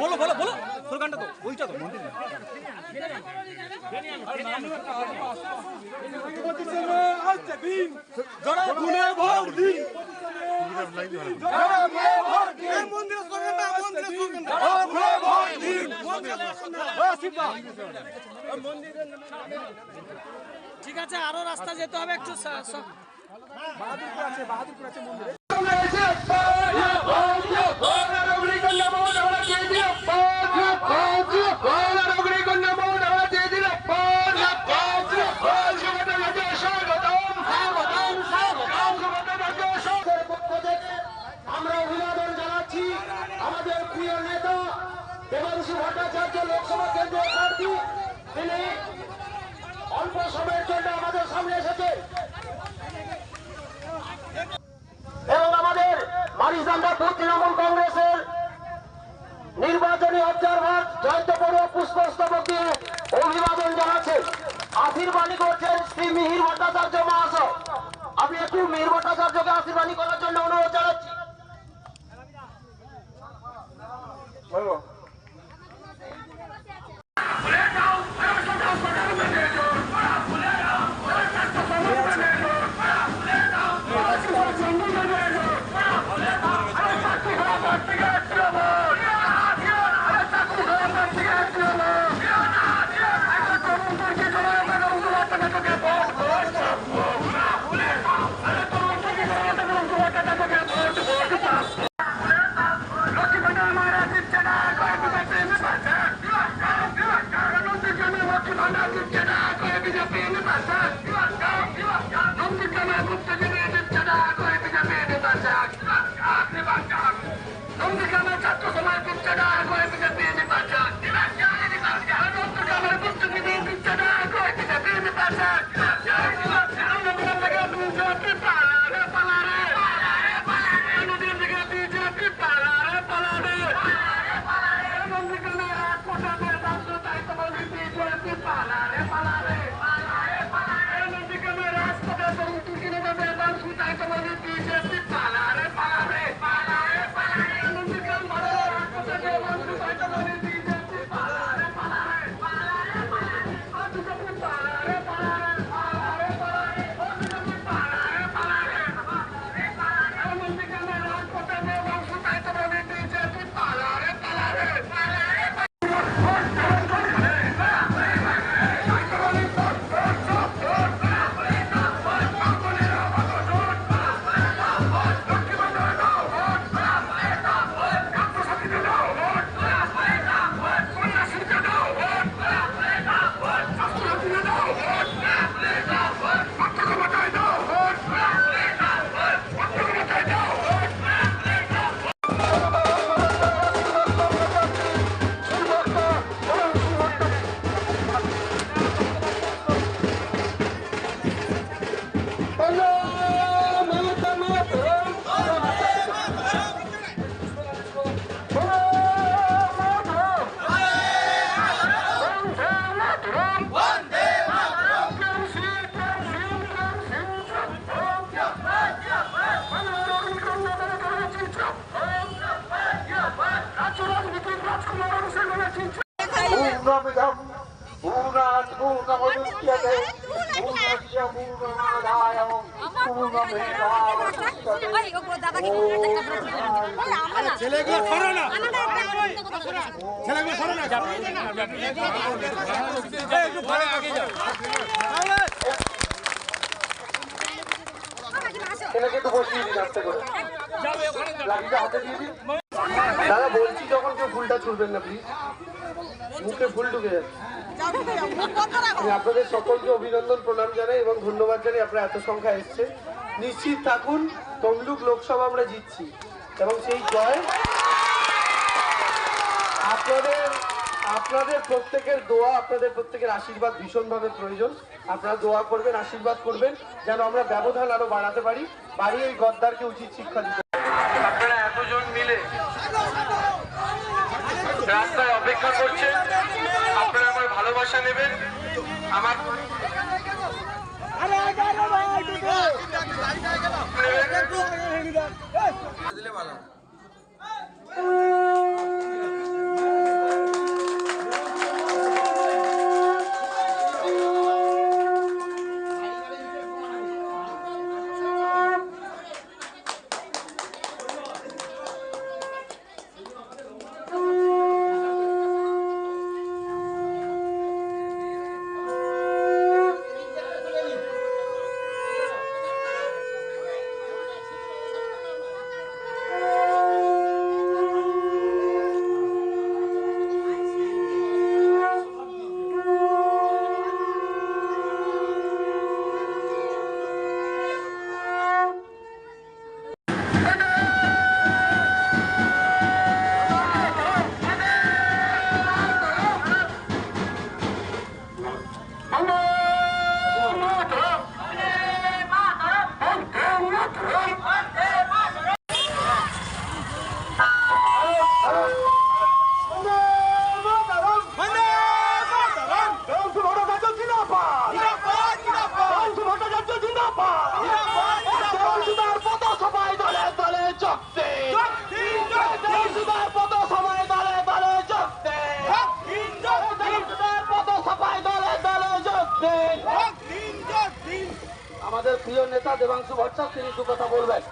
বলো বলো বলো স্লোগানটা তো ওইটা তো মন্দির ঠিক আছে আরও রাস্তা যেতে হবে একটু সা- সা- আমরা ভট্টাচার্য লোকসভা কেন্দ্রীয় প্রার্থী তিনি অল্প সময়ের জন্য আমাদের সামনে এসেছে। এবং আমাদের মারিজান্দাপুর তৃণমূল কংগ্রেসের নির্বাচনী অবজারভার জয়ন্ত পড়ুয়া পুষ্পস্তবক দিয়ে অভিবাদন জানাচ্ছেন। আশীর্বাণী করছেন শ্রী মিহির ভট্টাচার্য মহাশয়। আমি একটু মিহির ভট্টাচার্যকে আশীর্বাণী করার জন্য অনুরোধ জানাচ্ছি। Ich bin der Gipfel der Kultur. पूर्णमिदं पूर्णात् पूर्णमुदच्यते पूर्णस्य पूर्णमादाय पूर्णमेवावशिष्यते ছেলেগুলো সরো না ছেলেগুলো সরো না এই, একটু ঘরে আগে যাও ছেলেকে একটু বসিয়ে দিন আস্তে করে লাঠিটা হাতে দিয়ে দিন দাদা বলছি যখন কেউ ফুলটা ছুড়বেন না প্লিজ মুখে ফুল ঢুকে যাচ্ছে। আপনাদের সকলকে অভিনন্দন, প্রণাম জানাই এবং ধন্যবাদ জানাই। আপনারা এত সংখ্যা এসছে। নিশ্চিত থাকুন, তমলুক লোকসভা আমরা জিতছি। এবং সেই জয় আপনাদের আপনাদের প্রত্যেকের দোয়া, আপনাদের প্রত্যেকের আশীর্বাদ ভীষণভাবে প্রয়োজন। আপনারা দোয়া করবেন, আশীর্বাদ করবেন, যেন আমরা ব্যবধান আরও বাড়াতে পারি। বাড়িয়ে এই গদ্দারকে উচিত শিক্ষা দিতে অপেক্ষা করছেন আপনারা আমার ভালোবাসা বসে নেবেন। আমার আমাদের প্রিয় নেতা দেবাংশু ভট্টাচার্য তিনি দু কথা বলবেন।